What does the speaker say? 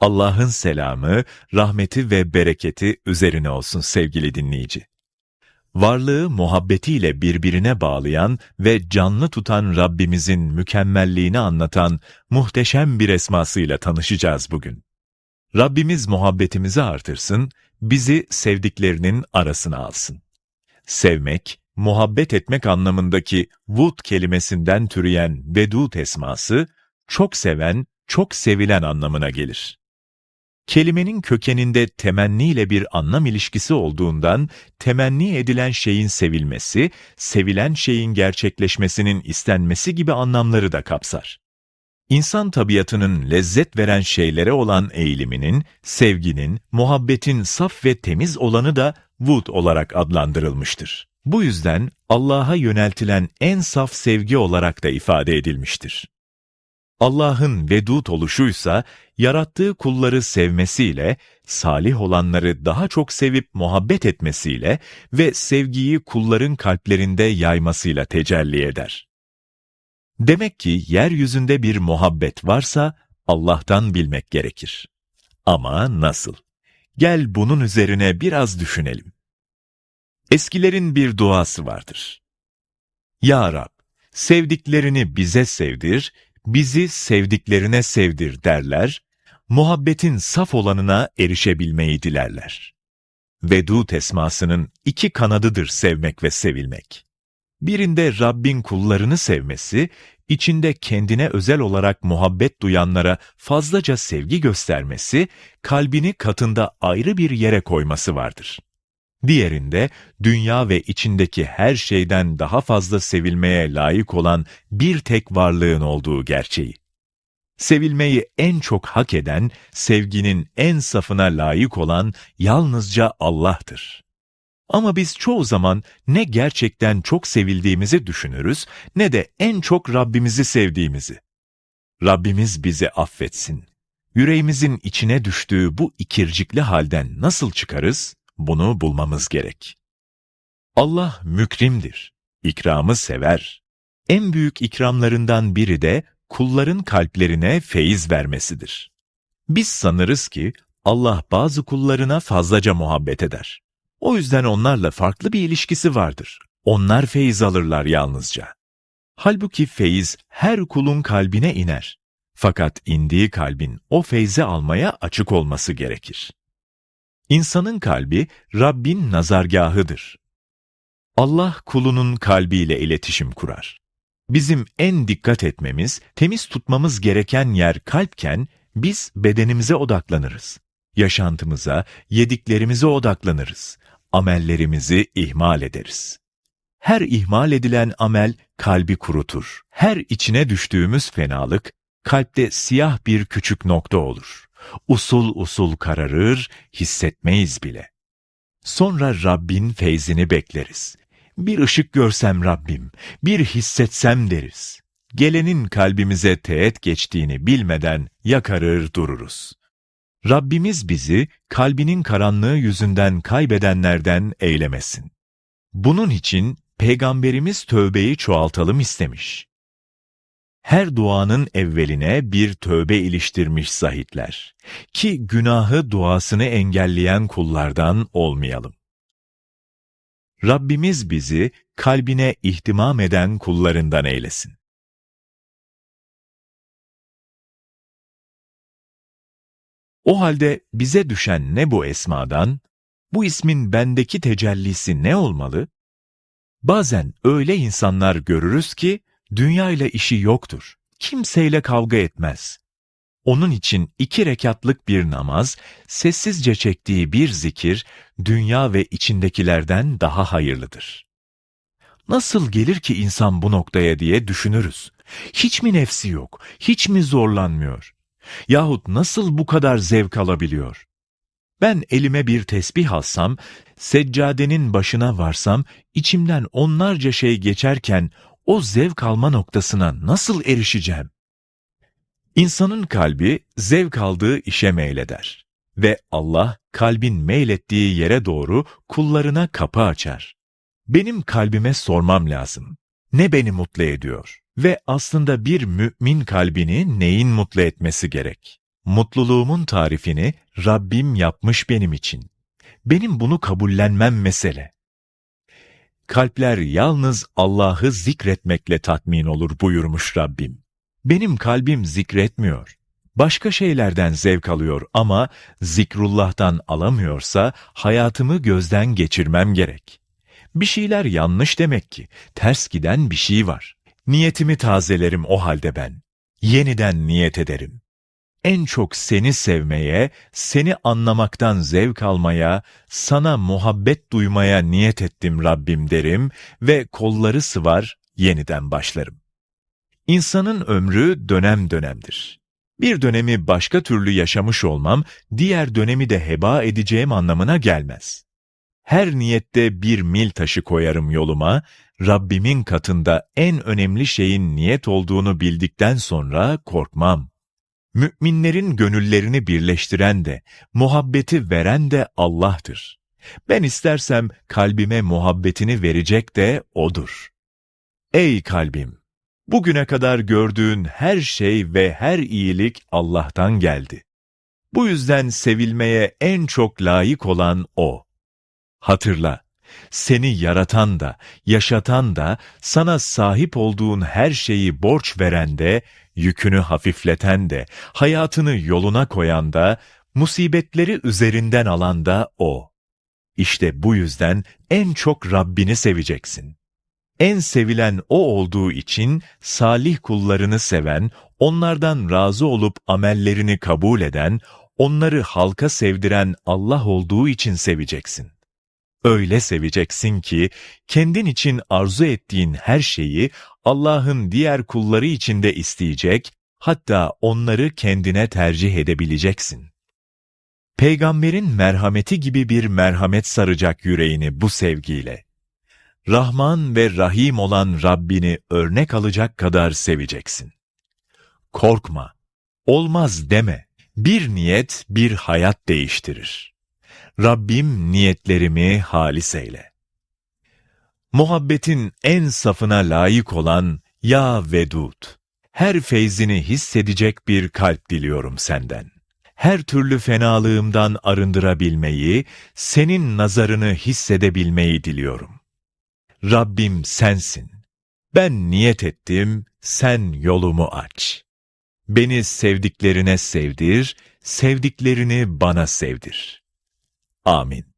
Allah'ın selamı, rahmeti ve bereketi üzerine olsun sevgili dinleyici. Varlığı muhabbetiyle birbirine bağlayan ve canlı tutan Rabbimizin mükemmelliğini anlatan muhteşem bir esmasıyla tanışacağız bugün. Rabbimiz muhabbetimizi artırsın, bizi sevdiklerinin arasına alsın. Sevmek, muhabbet etmek anlamındaki vud kelimesinden türeyen vedud esması, çok seven, çok sevilen anlamına gelir. Kelimenin kökeninde temenniyle bir anlam ilişkisi olduğundan temenni edilen şeyin sevilmesi, sevilen şeyin gerçekleşmesinin istenmesi gibi anlamları da kapsar. İnsan tabiatının lezzet veren şeylere olan eğiliminin, sevginin, muhabbetin saf ve temiz olanı da vud olarak adlandırılmıştır. Bu yüzden Allah'a yöneltilen en saf sevgi olarak da ifade edilmiştir. Allah'ın vedud oluşuysa, yarattığı kulları sevmesiyle, salih olanları daha çok sevip muhabbet etmesiyle ve sevgiyi kulların kalplerinde yaymasıyla tecelli eder. Demek ki yeryüzünde bir muhabbet varsa Allah'tan bilmek gerekir. Ama nasıl? Gel bunun üzerine biraz düşünelim. Eskilerin bir duası vardır. Ya Rab, sevdiklerini bize sevdir, bizi sevdiklerine sevdir derler, muhabbetin saf olanına erişebilmeyi dilerler. Vedud esmasının iki kanadıdır sevmek ve sevilmek. Birinde Rabbin kullarını sevmesi, içinde kendine özel olarak muhabbet duyanlara fazlaca sevgi göstermesi, kalbini katında ayrı bir yere koyması vardır. Diğerinde dünya ve içindeki her şeyden daha fazla sevilmeye layık olan bir tek varlığın olduğu gerçeği. Sevilmeyi en çok hak eden, sevginin en safına layık olan yalnızca Allah'tır. Ama biz çoğu zaman ne gerçekten çok sevildiğimizi düşünürüz ne de en çok Rabbimizi sevdiğimizi. Rabbimiz bizi affetsin. Yüreğimizin içine düştüğü bu ikircikli halden nasıl çıkarız? Bunu bulmamız gerek. Allah mükrimdir. İkramı sever. En büyük ikramlarından biri de kulların kalplerine feyiz vermesidir. Biz sanırız ki Allah bazı kullarına fazlaca muhabbet eder. O yüzden onlarla farklı bir ilişkisi vardır. Onlar feyiz alırlar yalnızca. Halbuki feyiz her kulun kalbine iner. Fakat indiği kalbin o feyzi almaya açık olması gerekir. İnsanın kalbi Rabbin nazargahıdır. Allah kulunun kalbiyle iletişim kurar. Bizim en dikkat etmemiz, temiz tutmamız gereken yer kalpken biz bedenimize odaklanırız. Yaşantımıza, yediklerimize odaklanırız. Amellerimizi ihmal ederiz. Her ihmal edilen amel kalbi kurutur. Her içine düştüğümüz fenalık kalpte siyah bir küçük nokta olur usul usul kararır, hissetmeyiz bile. Sonra Rabbin feyzini bekleriz. Bir ışık görsem Rabbim, bir hissetsem deriz. Gelenin kalbimize teğet geçtiğini bilmeden yakarır dururuz. Rabbimiz bizi kalbinin karanlığı yüzünden kaybedenlerden eylemesin. Bunun için Peygamberimiz tövbeyi çoğaltalım istemiş her duanın evveline bir tövbe iliştirmiş zahitler. Ki günahı duasını engelleyen kullardan olmayalım. Rabbimiz bizi kalbine ihtimam eden kullarından eylesin. O halde bize düşen ne bu esmadan, bu ismin bendeki tecellisi ne olmalı? Bazen öyle insanlar görürüz ki, Dünya ile işi yoktur. Kimseyle kavga etmez. Onun için iki rekatlık bir namaz, sessizce çektiği bir zikir, dünya ve içindekilerden daha hayırlıdır. Nasıl gelir ki insan bu noktaya diye düşünürüz. Hiç mi nefsi yok, hiç mi zorlanmıyor? Yahut nasıl bu kadar zevk alabiliyor? Ben elime bir tesbih alsam, seccadenin başına varsam, içimden onlarca şey geçerken o zevk alma noktasına nasıl erişeceğim? İnsanın kalbi zevk aldığı işe meyleder ve Allah kalbin meylettiği yere doğru kullarına kapı açar. Benim kalbime sormam lazım. Ne beni mutlu ediyor? Ve aslında bir mümin kalbini neyin mutlu etmesi gerek? Mutluluğumun tarifini Rabbim yapmış benim için. Benim bunu kabullenmem mesele. Kalpler yalnız Allah'ı zikretmekle tatmin olur buyurmuş Rabbim. Benim kalbim zikretmiyor. Başka şeylerden zevk alıyor ama zikrullah'tan alamıyorsa hayatımı gözden geçirmem gerek. Bir şeyler yanlış demek ki. Ters giden bir şey var. Niyetimi tazelerim o halde ben. Yeniden niyet ederim. En çok seni sevmeye, seni anlamaktan zevk almaya, sana muhabbet duymaya niyet ettim Rabbim derim ve kolları sıvar yeniden başlarım. İnsanın ömrü dönem dönemdir. Bir dönemi başka türlü yaşamış olmam, diğer dönemi de heba edeceğim anlamına gelmez. Her niyette bir mil taşı koyarım yoluma, Rabbimin katında en önemli şeyin niyet olduğunu bildikten sonra korkmam. Müminlerin gönüllerini birleştiren de, muhabbeti veren de Allah'tır. Ben istersem kalbime muhabbetini verecek de O'dur. Ey kalbim! Bugüne kadar gördüğün her şey ve her iyilik Allah'tan geldi. Bu yüzden sevilmeye en çok layık olan O. Hatırla, seni yaratan da, yaşatan da, sana sahip olduğun her şeyi borç veren de, yükünü hafifleten de, hayatını yoluna koyan da, musibetleri üzerinden alan da O. İşte bu yüzden en çok Rabbini seveceksin. En sevilen O olduğu için salih kullarını seven, onlardan razı olup amellerini kabul eden, onları halka sevdiren Allah olduğu için seveceksin. Öyle seveceksin ki kendin için arzu ettiğin her şeyi Allah'ın diğer kulları için de isteyecek, hatta onları kendine tercih edebileceksin. Peygamberin merhameti gibi bir merhamet saracak yüreğini bu sevgiyle. Rahman ve Rahim olan Rabbini örnek alacak kadar seveceksin. Korkma, olmaz deme. Bir niyet bir hayat değiştirir. Rabbim niyetlerimi halis eyle. Muhabbetin en safına layık olan Ya Vedud, her feyzini hissedecek bir kalp diliyorum senden. Her türlü fenalığımdan arındırabilmeyi, senin nazarını hissedebilmeyi diliyorum. Rabbim sensin. Ben niyet ettim, sen yolumu aç. Beni sevdiklerine sevdir, sevdiklerini bana sevdir. Amin.